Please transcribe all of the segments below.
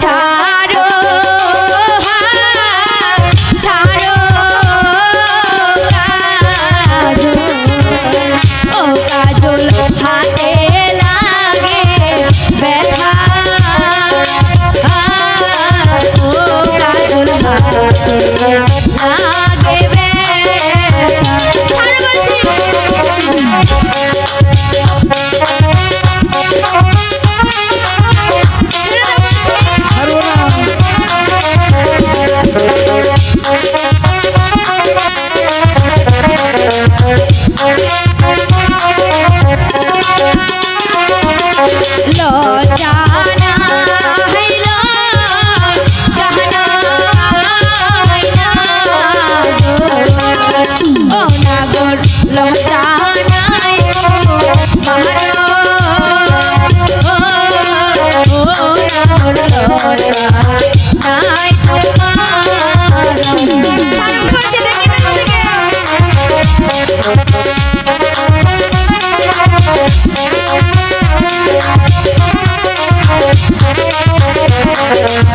ছাড়ো ছাড়ো ও কাজল হাতে লাগে ব্যথা। ও কাজল হাতে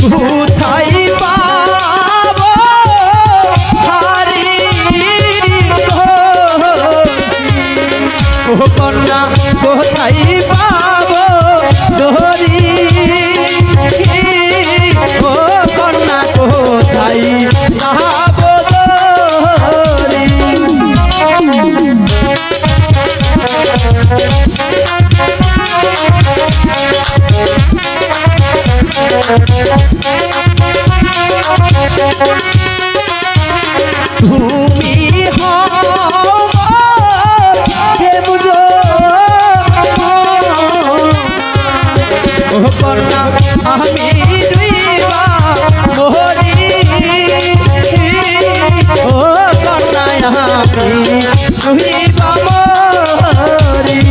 কোথায় তুমি হে বুঝো আমি মোহরি ও কন্যা আমি তুই বামরি